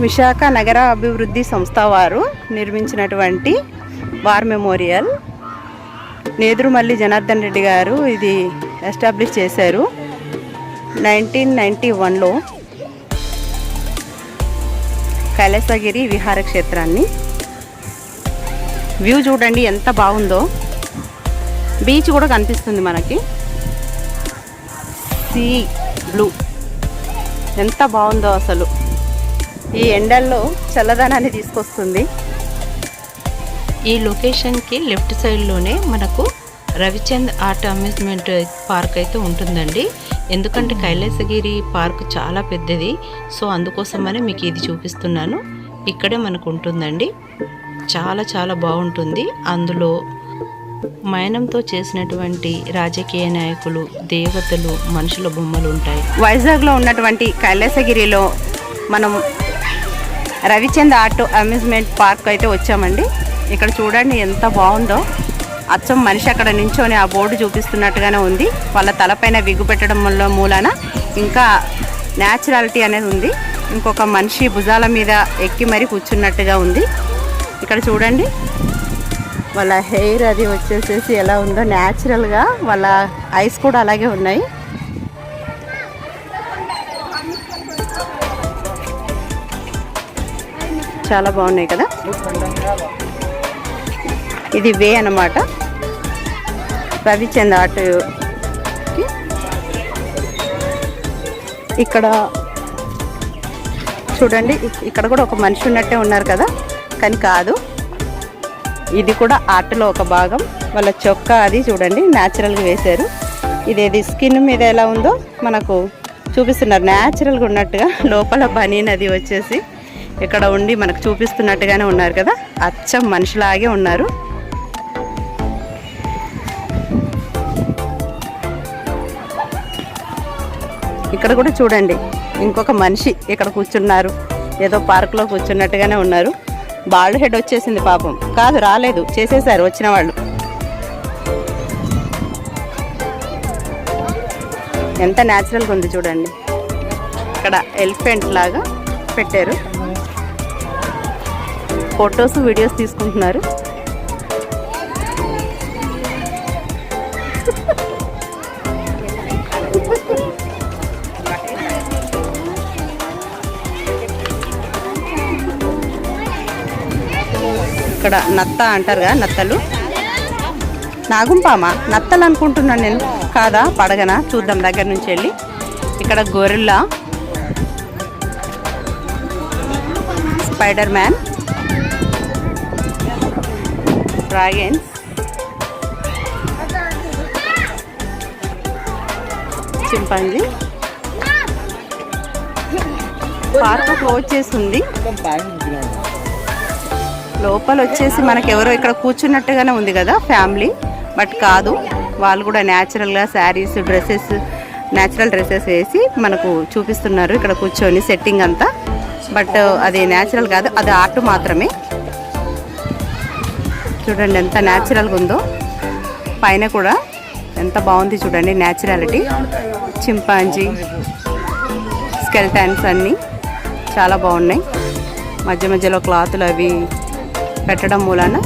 విశాఖ నగర అభివృద్ధి సంస్థ వారు నిర్మించినటువంటి వార్ మెమోరియల్. నేదురుమల్లి జనార్దన్ రెడ్డి గారు ఇది ఎస్టాబ్లిష్ చేశారు నైన్టీన్ నైంటీ వన్లో. కైలాసగిరి విహార క్షేత్రాన్ని. వ్యూ చూడండి ఎంత బాగుందో. బీచ్ కూడా కనిపిస్తుంది మనకి. Sea blue. ఎంత బాగుందో అసలు. ఈ ఎండల్లో చల్లదనాన్ని తీసుకొస్తుంది. ఈ లొకేషన్కి లెఫ్ట్ సైడ్లోనే మనకు రవిచంద్ ఆర్ట్ అమ్యూజ్మెంట్ పార్క్ అయితే ఉంటుందండి. ఎందుకంటే కైలాసగిరి పార్క్ చాలా పెద్దది. సో అందుకోసమనే మీకు ఇది చూపిస్తున్నాను. ఇక్కడే మనకు ఉంటుందండి. చాలా చాలా బాగుంటుంది. అందులో మైనంతో చేసినటువంటి రాజకీయ నాయకులు దేవతలు మనుషుల బొమ్మలు ఉంటాయి. వైజాగ్లో ఉన్నటువంటి కైలాసగిరిలో మనం రవిచంద్ ఆటో అమ్యూజ్మెంట్ పార్క్ అయితే వచ్చామండి. ఇక్కడ చూడండి ఎంత బాగుందో. అచ్చం మనిషి అక్కడ నించొని ఆ బోర్డు చూపిస్తున్నట్టుగానే ఉంది. వాళ్ళ తలపైన విగ్గు పెట్టడం వల్ల మూలాన ఇంకా న్యాచురాలిటీ అనేది ఉంది. ఇంకొక మనిషి భుజాల మీద ఎక్కి మరీ కూర్చున్నట్టుగా ఉంది. ఇక్కడ చూడండి. వాళ్ళ హెయిర్ అది వచ్చేసేసి ఎలా ఉందో. న్యాచురల్గా వాళ్ళ ఐస్ కూడా అలాగే ఉన్నాయి. చాలా బాగున్నాయి కదా? ఇది వే అన్నమాట. రవిచంద్ ఆర్ట్ ఇక్కడ చూడండి ఇక్కడ కూడా ఒక మనిషి ఉన్నట్టే ఉన్నారు కదా? కానీ కాదు. ఇది కూడా ఆర్ట్లో ఒక భాగం. వాళ్ళ చొక్కా అది చూడండి న్యాచురల్గా వేశారు. ఇదేది స్కిన్ మీద ఎలా ఉందో మనకు చూపిస్తున్నారు. న్యాచురల్గా ఉన్నట్టుగా లోపల బనీన్ అది వచ్చేసి. ఇక్కడ ఉండి మనకు చూపిస్తున్నట్టుగానే ఉన్నారు కదా? అచ్చం మనిషిలాగే ఉన్నారు. ఇక్కడ కూడా చూడండి ఇంకొక మనిషి ఇక్కడ కూర్చున్నారు. ఏదో పార్క్లో కూర్చున్నట్టుగానే ఉన్నారు. బాల్డ్ హెడ్ వచ్చేసింది పాపం. కాదు రాలేదు. చేసేసారు వచ్చిన వాళ్ళు. ఎంత న్యాచురల్గా ఉంది చూడండి. ఇక్కడ ఎలిఫెంట్ లాగా పెట్టారు. ఫొటోస్ వీడియోస్ తీసుకుంటున్నారు. ఇక్కడ నత్త అంటారుగా నత్తలు. నాగుంపామా? నత్తలు అనుకుంటున్నాను నేను. కాదా? పడగన? చూద్దాం దగ్గర నుంచి వెళ్ళి. ఇక్కడ gorilla spider man. Dragons chimpanzee park close చేసి ఉంది లోపల వచ్చేసి మనకి ఎవరో ఇక్కడ కూర్చున్నట్టుగానే ఉంది కదా ఫ్యామిలీ బట్ కాదు. వాళ్ళు కూడా న్యాచురల్గా శారీస్ డ్రెస్సెస్ న్యాచురల్ డ్రెస్సెస్ వేసి మనకు చూపిస్తున్నారు ఇక్కడ కూర్చొని సెట్టింగ్ అంతా. బట్ uh, అది న్యాచురల్ కాదు అది ఆర్ట్ మాత్రమే. చూడండి ఎంత న్యాచురల్గా ఉందో. పైన కూడా ఎంత బాగుంది చూడండి న్యాచురాలిటీ చింపాంజీ స్కెల్టాన్స్ అన్నీ చాలా బాగున్నాయి. మధ్య మధ్యలో క్లాతులు అవి పెట్టడం మూలాన.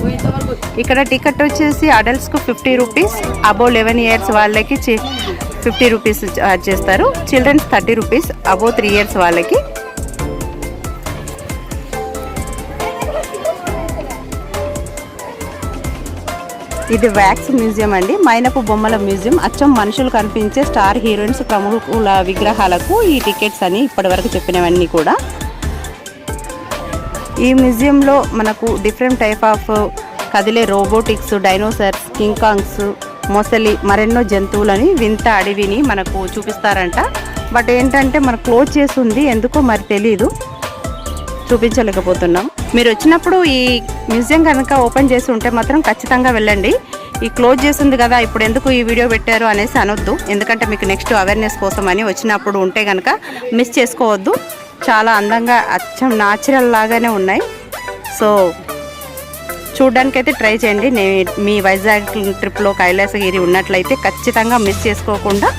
ఇక్కడ టికెట్ వచ్చేసి అడల్ట్స్కు fifty rupees above eleven years వాళ్ళకి ఫిఫ్టీ రూపీస్ చార్జ్ చేస్తారు. Childrens thirty rupees above three years వాళ్ళకి ఇది వ్యాక్స్ మ్యూజియం అండి. మైనపు బొమ్మల మ్యూజియం. అచ్చం మనుషులు కనిపించే స్టార్ హీరోయిన్స్ ప్రముఖుల విగ్రహాలకు ఈ టికెట్స్ అని ఇప్పటివరకు చెప్పినవన్నీ కూడా. ఈ మ్యూజియంలో మనకు డిఫరెంట్ టైప్ ఆఫ్ కదిలే రోబోటిక్స్ డైనోసార్స్ కింకాంగ్స్ మొసలి మరెన్నో జంతువులని వింత అడవిని మనకు చూపిస్తారంట. బట్ ఏంటంటే మనకు క్లోజ్ చేసి ఉంది. ఎందుకో మరి తెలీదు. చూపించలేకపోతున్నాం. మీరు వచ్చినప్పుడు ఈ మ్యూజియం కనుక ఓపెన్ చేసి ఉంటే మాత్రం ఖచ్చితంగా వెళ్ళండి. ఈ క్లోజ్ చేసింది కదా ఇప్పుడు ఎందుకు ఈ వీడియో పెట్టారు అనేసి అనొద్దు. ఎందుకంటే మీకు నెక్స్ట్ అవేర్నెస్ కోసం అని వచ్చినప్పుడు ఉంటే కనుక మిస్ చేసుకోవద్దు. చాలా అందంగా అచ్చం న్యాచురల్ లాగానే ఉన్నాయి. సో చూడ్డానికైతే ట్రై చేయండి. నేను మీ వైజాగ్ ట్రిప్లో కైలాసగిరి ఉన్నట్లయితే ఖచ్చితంగా మిస్ చేసుకోకుండా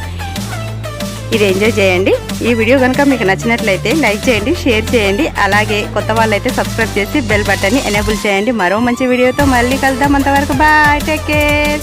ఇది ఎంజాయ్ చేయండి. ఈ వీడియో కనుక మీకు నచ్చినట్లయితే లైక్ చేయండి షేర్ చేయండి అలాగే కొత్త వాళ్ళైతే సబ్స్క్రైబ్ చేసి బెల్ బటన్ని ఎనేబుల్ చేయండి. మరో మంచి వీడియోతో మళ్ళీ కలుద్దాం. అంతవరకు బాయ్ టేక్ కేర్.